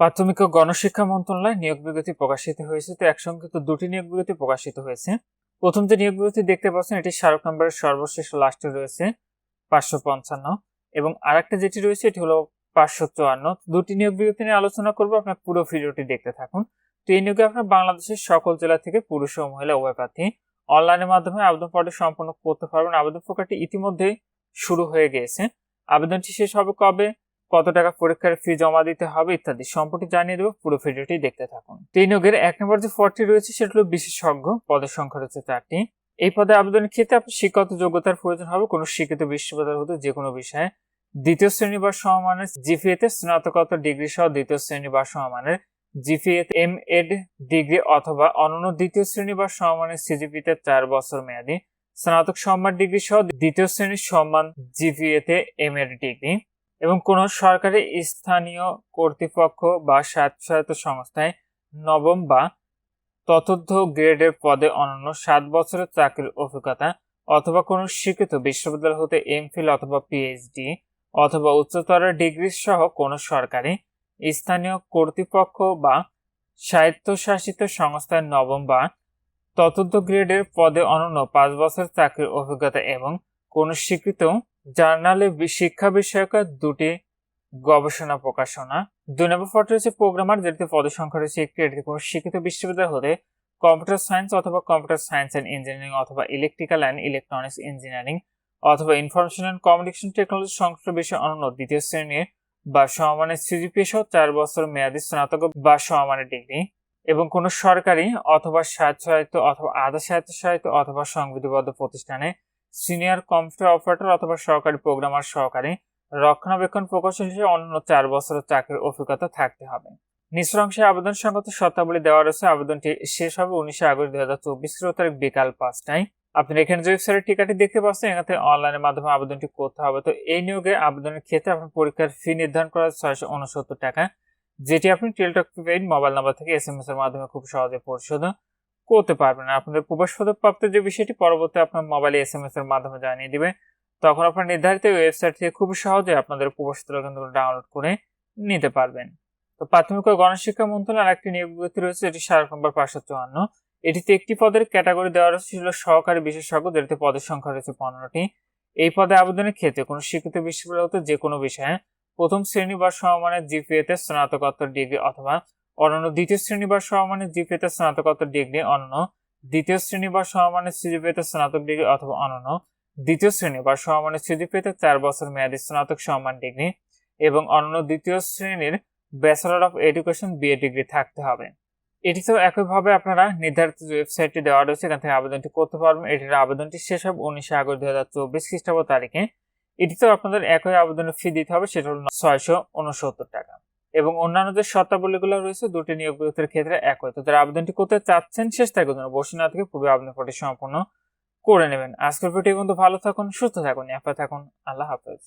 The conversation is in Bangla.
প্রাথমিক ও গণশিক্ষা মন্ত্রণালয় নিয়োগ বিজ্ঞপ্তি প্রকাশিত হয়েছে। তো একসঙ্গে তো দুটি নিয়োগ বিজ্ঞপ্তি প্রকাশিত হয়েছে। প্রথম যে নিয়োগ বিজ্ঞপ্তি দেখতে পাচ্ছেন, এটি স্মারক নম্বরের সর্বশেষ লাস্টে রয়েছে, পাঁচশো পঞ্চান্ন। এবং আরেকটা যেটি রয়েছে, এটি হলো পাঁচশো চুয়ান্ন। দুটি নিয়োগ বিজ্ঞপ্তি নিয়ে আলোচনা করব, আপনার পুরো ভিডিওটি দেখতে থাকুন। তো এই নিয়োগে আপনার বাংলাদেশের সকল জেলা থেকে পুরুষ ও মহিলা উভয় প্রার্থী অনলাইনের মাধ্যমে আবেদন পত্র সম্পন্ন করতে পারবেন। আবেদন প্রক্রিয়াটি ইতিমধ্যেই শুরু হয়ে গিয়েছে। আবেদনটি শেষ হবে কবে? কত টাকা পরীক্ষার ফি জমা দিতে হবে ইত্যাদি সম্পর্কে জানিয়ে দেবো পুরো ভিডিওটি দেখতে থাকুন। তিন নিয়োগের এক নম্বর যে পদটি রয়েছে সেটা হলো বিশেষজ্ঞ, পদের সংখ্যা রয়েছে চারটি। এই পদে আবেদনের ক্ষেত্রে আপনার শিক্ষাগত যোগ্যতার প্রয়োজন হবে কোনো শিক্ষিত বিশ্ববিদ্যালয় হতে যে কোনো বিষয়ে। দ্বিতীয় শ্রেণি বা সমমানের জিপিএতে স্নাতকোত্তর ডিগ্রি সহ দ্বিতীয় শ্রেণি বা সমমানের জিপিএতে এম এড ডিগ্রি অথবা অনন্য দ্বিতীয় শ্রেণি বা সমমানের সিজিপিতে চার বছর মেয়াদী। স্নাতক সম্মান ডিগ্রি সহ দ্বিতীয় শ্রেণির সম্মান জিপিএতে এম এড ডিগ্রি। এবং কোন সরকারি স্থানীয় কর্তৃপক্ষ বা স্বায়ত্তশাসিত সংস্থায় নবম বা ততোর্ধ গ্রেডের পদে অনন্য সাত বছরের চাকরির অভিজ্ঞতা অথবা কোন স্বীকৃত বিশ্ববিদ্যালয় হতে এমফিল অথবা পিএইচডি অথবা উচ্চতর ডিগ্রি সহ কোন সরকারি, স্থানীয় কর্তৃপক্ষ বা স্বায়ত্তশাসিত সংস্থার নবম বা ততোর্ধ গ্রেডের পদে অনন্য পাঁচ বছর চাকরির অভিজ্ঞতা এবং কোন স্বীকৃত জার্নালে শিক্ষা বিষয়ক দুটি গবেষণা প্রকাশনা। দুই নম্বর ফটো রয়েছে প্রোগ্রামার, যেটিতে পদের সংখ্যা রয়েছে একটি। কোনো শিক্ষিত বিশ্ববিদ্যালয় হতে কম্পিউটার সায়েন্স অথবা কম্পিউটার সায়েন্স অ্যান্ড ইঞ্জিনিয়ারিং অথবা ইলেকট্রিক্যাল অ্যান্ড ইলেকট্রনিক্স ইঞ্জিনিয়ারিং অথবা ইনফরমেশন অ্যান্ড কমিউনিকেশন টেকনোলজি সংশ্লিষ্ট বিষয়ে অনন্য দ্বিতীয় শ্রেণির বা সমমানের সিজিপিএ সহ চার বছর মেয়াদী স্নাতক বা সমমানের ডিগ্রি এবং কোনো সরকারি অথবা স্বায়ত্তশাসিত অথবা আধা স্বায়ত্তশাসিত অথবা সংবিধিবদ্ধ প্রতিষ্ঠানে সিনিয়র কম্পিউটার অপারেটর অথবা সহকারী প্রোগ্রামার সহকারী রক্ষণাবেক্ষণ প্রকৌশল হিসেবে অন্যান্য চার বছরের চাকরির অভিজ্ঞতা থাকতে হবে। অংশে আবেদন সংগত শর্তাবলী দেওয়া রয়েছে। আবেদনটি শেষ হবে উনিশে আগস্ট দুই হাজার চব্বিশ তারিখ বিকাল পাঁচটায়। আপনি এখানে যে ওয়েবসাইটের টিকাটি দেখতে পাচ্ছেন, এখানে অনলাইনের মাধ্যমে আবেদনটি করতে হবে। তো এই নিয়োগে আবেদনের ক্ষেত্রে আপনার পরীক্ষার ফি নির্ধারণ করা ছয়শো উনসত্তর টাকা, যেটি আপনি টেলটক প্রিপেইড মোবাইল নাম্বার থেকে এস এম এস এর মাধ্যমে খুব সহজে পরিশোধ করতে পারবেন। আপনাদের প্রবেশপত্র প্রাপ্তির যে বিষয়টি, পরবর্তী আপনার মোবাইলে এস এম এস এর মাধ্যমে জানিয়ে দিবে। তখন আপনার নির্ধারিত ওয়েবসাইট থেকে খুব সহজে আপনাদের প্রবেশপত্র কিন্তু ডাউনলোড করে নিতে পারবেন। তো প্রাথমিক ও গণশিক্ষা মন্ত্রণালয়ের একটি নিয়োগ বিজ্ঞপ্তি রয়েছে এটি স্মারক নম্বর পাঁচশো চুয়ান্ন। এটিতে একটি পদের ক্যাটাগরি দেওয়া রয়েছে ছিল সহকারী বিশেষজ্ঞ, যেটিতে পদের সংখ্যা রয়েছে পনেরোটি। এই পদে আবেদনের ক্ষেত্রে কোনো স্বীকৃত বিশ্ববিদ্যালয় যে কোনো বিষয়ে প্রথম শ্রেণি বা সমমানের জিপিএতে স্নাতকোত্তর ডিগ্রি অথবা অনন্য দ্বিতীয় শ্রেণি বা সমমানের জিপিএতে স্নাতকোত্তর ডিগ্রি, অনন্য দ্বিতীয় শ্রেণি বা সমমানের সিজিপিএতে স্নাতক ডিগ্রি অথবা অনন্য দ্বিতীয় শ্রেণি বা সমমানের সিজিপিএতে চার বছর মেয়াদী স্নাতক সম্মান ডিগ্রি এবং অন্যান্য দ্বিতীয় শ্রেণির bachelor of education BA degree থাকতে হবে। এটিতেও একইভাবে আপনারা নির্ধারিত ওয়েবসাইটটি দেওয়া রয়েছে, এখান থেকে আবেদনটি করতে পারবেন। এটির আবেদনটি শেষ হবে উনিশে আগস্ট দুই হাজার চব্বিশ খ্রিস্টাব্দ তারিখে। এটিতেও আপনাদের একই আবেদনের ফি দিতে হবে, সেটা হল ছয়শো উনসত্তর টাকা। এবং অন্যান্য যে শর্তাবলীগুলো রয়েছে, দুটি নিয়োগ ক্ষেত্রে একই। তো যারা আবেদনটি করতে চাচ্ছেন, শেষ থাকবে জন্য বসে না থেকে পূর্বে আবেদন পাঠিয়ে সম্পূর্ণ করে নেবেন। আজকের ভিডিও কিন্তু ভালো থাকুন, সুস্থ থাকুন অ্যাপে থাকুন। আল্লাহ হাফেজ।